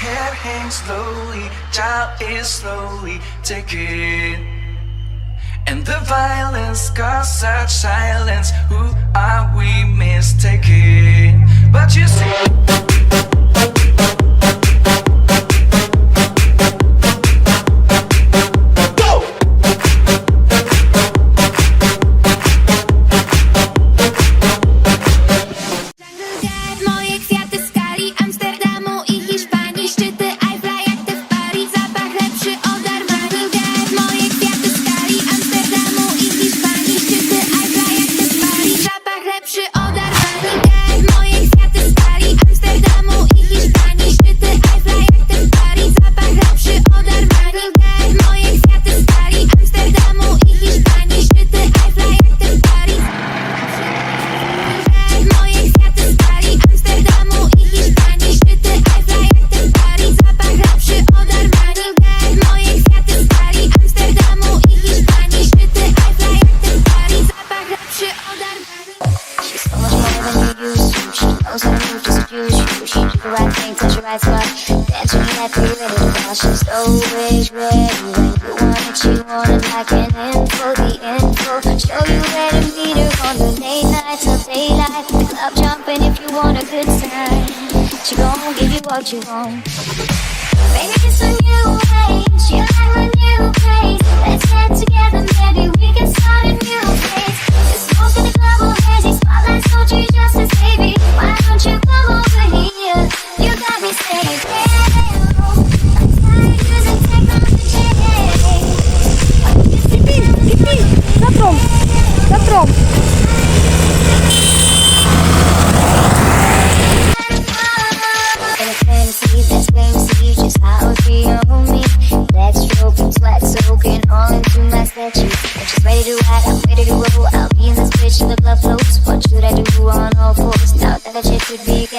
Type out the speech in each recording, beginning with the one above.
head hangs slowly, child is slowly taken. And the violence caused such silence. Who are we mistaken? But you see. She knows how just abuse you. She do the right thing, touch the right spot. When you're happy, ready to rock. She's always ready when you want it. She want it like an info, the info. Show you where to meet her on the late nights till daylight. Club jumping if you want a good time. She gon' give you what you want. Baby, it's a new. You like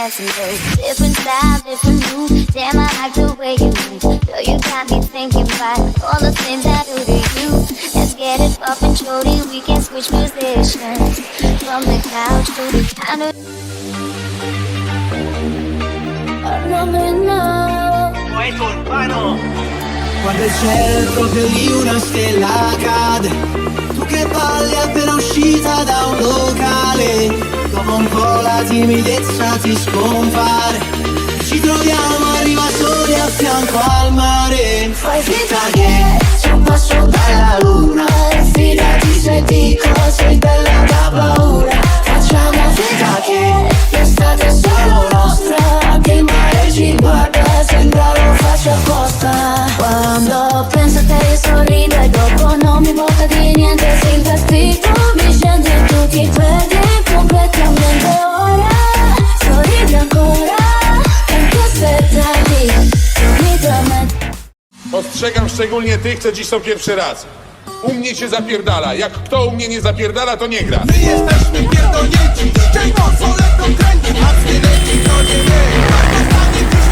chick could be different style, different move. Damn, I like the way you move. Girl, you got me thinking about all the things I do to you. Let's get it up and shorty, we can switch positions from the couch to the counter. Quando il cielo proprio lì una stella cade Tu che balli appena uscita da un locale Dopo un po' la timidezza ti scompare Ci troviamo, arriva soli a fianco al mare. Fai finta che sia un passo dalla luna. E fidati se dico sei bella da paura. Facciamo finta che l'estate è solo nostra. Anche il mare ci guarda, sembra lo faccia apposta. Quando penso a te sorrido e dopo non mi importa di niente Se impazzito Ostrzegam szczególnie tych, co dziś są pierwszy raz. U mnie się zapierdala. Jak kto u mnie nie zapierdala, to nie gra. My jesteśmy pierdolnięci kręci A z to nie wie